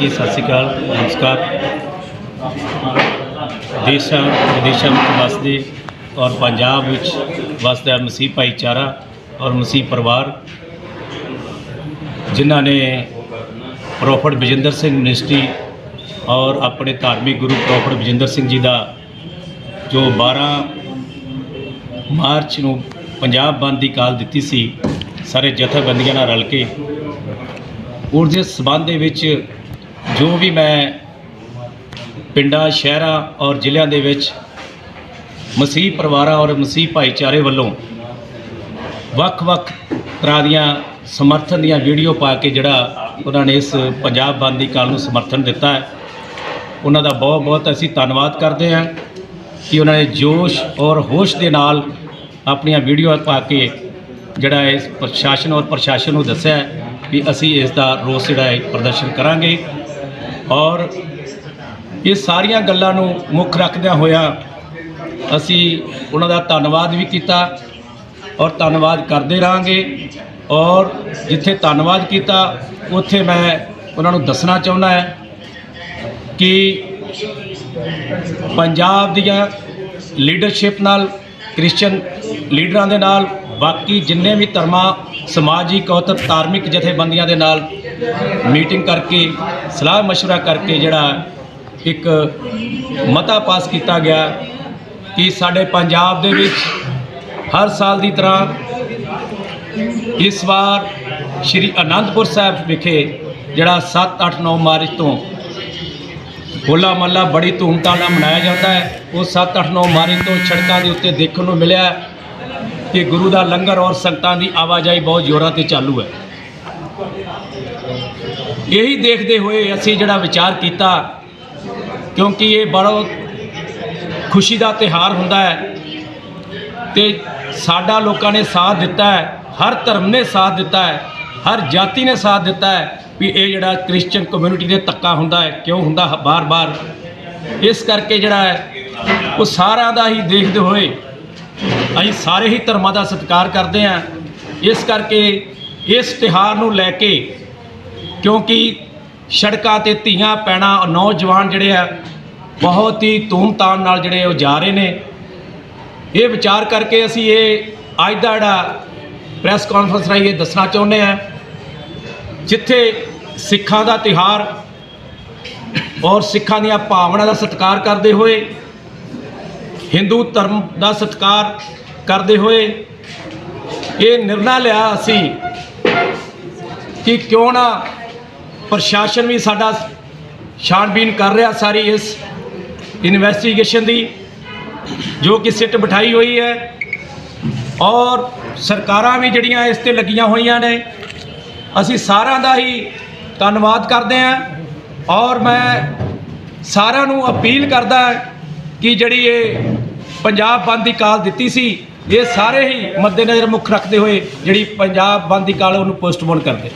ਜੀ, ਸਤਿ ਸ਼੍ਰੀ ਅਕਾਲ, ਨਮਸਕਾਰ। ਦੇਸ਼ਾਂ, ਵਿਦੇਸ਼ਾਂ ਵਿੱਚ ਵਸਦੇ ਔਰ ਪੰਜਾਬ ਵਿੱਚ ਵਸਦਾ ਮਸੀਹ ਭਾਈਚਾਰਾ ਔਰ ਮਸੀਹ ਪਰਿਵਾਰ, ਜਿਨ੍ਹਾਂ ਨੇ ਪ੍ਰੋਫਟ ਵਿਜੇਂਦਰ ਸਿੰਘ ਮਿਨਿਸਟਰੀ ਔਰ ਆਪਣੇ ਧਾਰਮਿਕ ਗੁਰੂ ਪ੍ਰੋਫਟ ਵਿਜੇਂਦਰ ਸਿੰਘ ਜੀ ਦਾ ਜੋ 12 ਮਾਰਚ ਨੂੰ ਪੰਜਾਬ ਬੰਦ ਦੀ ਕਾਲ ਦਿੱਤੀ ਸੀ, ਸਾਰੇ ਜਥੇਬੰਦੀਆਂ ਨਾਲ ਰਲ ਕੇ ਉਸ ਦੇ ਸਬੰਧ ਦੇ ਵਿੱਚ ਜੋ ਵੀ ਮੈਂ ਪਿੰਡਾਂ, ਸ਼ਹਿਰਾਂ ਔਰ ਜ਼ਿਲ੍ਹਿਆਂ ਦੇ ਵਿੱਚ ਮਸੀਹ ਪਰਿਵਾਰਾਂ ਔਰ ਮਸੀਹ ਭਾਈਚਾਰੇ ਵੱਲੋਂ ਵੱਖ-ਵੱਖ ਤਰ੍ਹਾਂ ਦੀਆਂ ਸਮਰਥਨ ਦੀਆਂ ਵੀਡੀਓ ਪਾ ਕੇ ਜਿਹੜਾ ਉਹਨਾਂ ਨੇ ਇਸ ਪੰਜਾਬ ਬੰਦ ਦੀ ਕਾਲ ਨੂੰ ਸਮਰਥਨ ਦਿੱਤਾ ਹੈ, ਉਹਨਾਂ ਦਾ ਬਹੁਤ-ਬਹੁਤ ਅਸੀਂ ਧੰਨਵਾਦ ਕਰਦੇ ਹਾਂ ਕਿ ਉਹਨਾਂ ਨੇ ਜੋਸ਼ ਔਰ ਹੋਸ਼ ਦੇ ਨਾਲ ਆਪਣੀਆਂ ਵੀਡੀਓ ਪਾ ਕੇ ਜਿਹੜਾ ਇਸ ਪ੍ਰਸ਼ਾਸਨ ਔਰ ਪ੍ਰਸ਼ਾਸਨ ਨੂੰ ਦੱਸਿਆ ਵੀ ਅਸੀਂ ਇਸ ਦਾ ਰੋਸ ਜਿਹੜਾ ਹੈ ਪ੍ਰਦਰਸ਼ਨ ਕਰਾਂਗੇ। ਔਰ ਇਹ ਸਾਰੀਆਂ ਗੱਲਾਂ ਨੂੰ ਮੁੱਖ ਰੱਖਦਿਆਂ ਹੋਇਆ ਅਸੀਂ ਉਹਨਾਂ ਦਾ ਧੰਨਵਾਦ ਵੀ ਕੀਤਾ ਔਰ ਧੰਨਵਾਦ ਕਰਦੇ ਰਹਾਂਗੇ ਔਰ ਜਿੱਥੇ ਧੰਨਵਾਦ ਕੀਤਾ, ਉੱਥੇ ਮੈਂ ਉਹਨਾਂ ਨੂੰ ਦੱਸਣਾ ਚਾਹੁੰਦਾ ਹੈ ਕਿ ਪੰਜਾਬ ਦੀਆਂ ਲੀਡਰਸ਼ਿਪ ਨਾਲ ਕ੍ਰਿਸਚੀਅਨ ਲੀਡਰਾਂ ਦੇ ਨਾਲ, ਬਾਕੀ ਜਿੰਨੇ ਵੀ ਧਰਮਾਂ, ਸਮਾਜਿਕ ਔਰ ਧਾਰਮਿਕ ਜਥੇਬੰਦੀਆਂ ਦੇ ਨਾਲ ਮੀਟਿੰਗ ਕਰਕੇ ਸਲਾਹ مشورہ ਕਰਕੇ ਜਿਹੜਾ ਇੱਕ ਮਤਾ ਪਾਸ ਕੀਤਾ ਗਿਆ ਕਿ ਸਾਡੇ ਪੰਜਾਬ ਦੇ ਵਿੱਚ ਹਰ ਸਾਲ ਦੀ ਤਰ੍ਹਾਂ ਇਸ ਵਾਰ ਸ਼੍ਰੀ ਅਨੰਦਪੁਰ ਸਾਹਿਬ ਵਿਖੇ ਜਿਹੜਾ 7 8 9 ਮਾਰਚ ਤੋਂ ਹੋਲਾ ਮਹੱਲਾ ਬੜੀ ਧੂਮਧਾਮ ਨਾਲ ਮਨਾਇਆ ਜਾਂਦਾ ਹੈ ਉਹ 7 8 9 ਮਾਰਚ ਤੋਂ ਸੜਕਾਂ ਦੇ ਉੱਤੇ ਦੇਖਣ ਨੂੰ ਮਿਲਿਆ ਕਿ ਗੁਰੂ ਦਾ ਲੰਗਰ ਔਰ ਸੰਗਤਾਂ ਦੀ ਆਵਾਜਾਈ ਬਹੁਤ ਜ਼ੋਰਾਂ ਤੇ ਚਾਲੂ ਹੈ ਇਹੀ ਦੇਖਦੇ ਹੋਏ ਅਸੀਂ ਜਿਹੜਾ ਵਿਚਾਰ ਕੀਤਾ, ਕਿਉਂਕਿ ਇਹ ਬੜਾ ਖੁਸ਼ੀ ਦਾ ਤਿਹਾਰ ਹੁੰਦਾ ਹੈ ਤੇ ਸਾਡਾ ਲੋਕਾਂ ਨੇ ਸਾਥ ਦਿੱਤਾ ਹੈ, ਹਰ ਧਰਮ ਨੇ ਸਾਥ ਦਿੱਤਾ ਹੈ, ਹਰ ਜਾਤੀ ਨੇ ਸਾਥ ਦਿੱਤਾ ਹੈ ਵੀ ਇਹ ਜਿਹੜਾ ਕ੍ਰਿਸਚੀਅਨ ਕਮਿਊਨਿਟੀ ਦੇ ਧੱਕਾ ਹੁੰਦਾ ਹੈ, ਕਿਉਂ ਹੁੰਦਾ ਬਾਰ-ਬਾਰ। ਇਸ ਕਰਕੇ ਜਿਹੜਾ ਹੈ, ਉਹ ਸਾਰਿਆਂ ਦਾ ਹੀ ਦੇਖਦੇ ਹੋਏ ਅਸੀਂ ਸਾਰੇ ਹੀ ਧਰਮਾਂ ਦਾ ਸਤਿਕਾਰ ਕਰਦੇ ਹਾਂ। ਇਸ ਕਰਕੇ ਇਸ ਤਿਹਾਰ ਨੂੰ ਲੈ ਕੇ ਕਿਉਂਕਿ ਸੜਕਾਂ ਤੇ ਧੀਆਂ ਪੈਣਾ ਨੌਜਵਾਨ ਜਿਹੜੇ ਆ, ਬਹੁਤ ਹੀ ਧੂਮਧਾਮ ਨਾਲ ਜਿਹੜੇ ਉਹ ਜਾ ਰਹੇ ਨੇ। ਇਹ ਵਿਚਾਰ ਕਰਕੇ ਅਸੀਂ ਇਹ ਅੱਜ ਦਾ ਜਿਹੜਾ ਪ੍ਰੈਸ ਕਾਨਫਰੰਸ ਰਾਹੀਂ ਇਹ ਦੱਸਣਾ ਚਾਹੁੰਦੇ ਆ ਜਿੱਥੇ ਸਿੱਖਾਂ ਦਾ ਤਿਹਾਰ ਔਰ ਸਿੱਖਾਂ ਦੀਆਂ ਭਾਵਨਾ ਦਾ ਸਤਿਕਾਰ ਕਰਦੇ ਹੋਏ, ਹਿੰਦੂ ਧਰਮ ਦਾ ਸਤਿਕਾਰ ਕਰਦੇ ਹੋਏ ਇਹ ਨਿਰਣਾ ਲਿਆ ਅਸੀਂ ਕਿ ਕਿਉਂ ਨਾ ਪ੍ਰਸ਼ਾਸਨ ਵੀ ਸਾਡਾ ਛਾਣਬੀਨ ਕਰ ਰਿਹਾ ਸਾਰੀ ਇਸ ਇਨਵੈਸਟੀਗੇਸ਼ਨ ਦੀ, ਜੋ ਕਿ ਸਿੱਟ ਬਿਠਾਈ ਹੋਈ ਹੈ। ਔਰ ਸਰਕਾਰਾਂ ਵੀ ਜਿਹੜੀਆਂ ਇਸ ਤੇ ਲੱਗੀਆਂ ਹੋਈਆਂ ਨੇ, ਅਸੀਂ ਸਾਰਿਆਂ ਦਾ ਹੀ ਧੰਨਵਾਦ ਕਰਦੇ ਹਾਂ। ਔਰ ਮੈਂ ਸਾਰਿਆਂ ਨੂੰ ਅਪੀਲ ਕਰਦਾ ਕਿ ਜਿਹੜੀ ਇਹ ਪੰਜਾਬ ਬੰਦ ਦੀ ਕਾਲ ਦਿੱਤੀ ਸੀ, ਇਹ ਸਾਰੇ ਹੀ ਮੱਦੇਨਜ਼ਰ ਮੁੱਖ ਰੱਖਦੇ ਹੋਏ ਜਿਹੜੀ ਪੰਜਾਬ ਬੰਦ ਦੀ ਕਾਲ ਉਹਨੂੰ ਪੋਸਟਪੋਨ ਕਰਦੇ।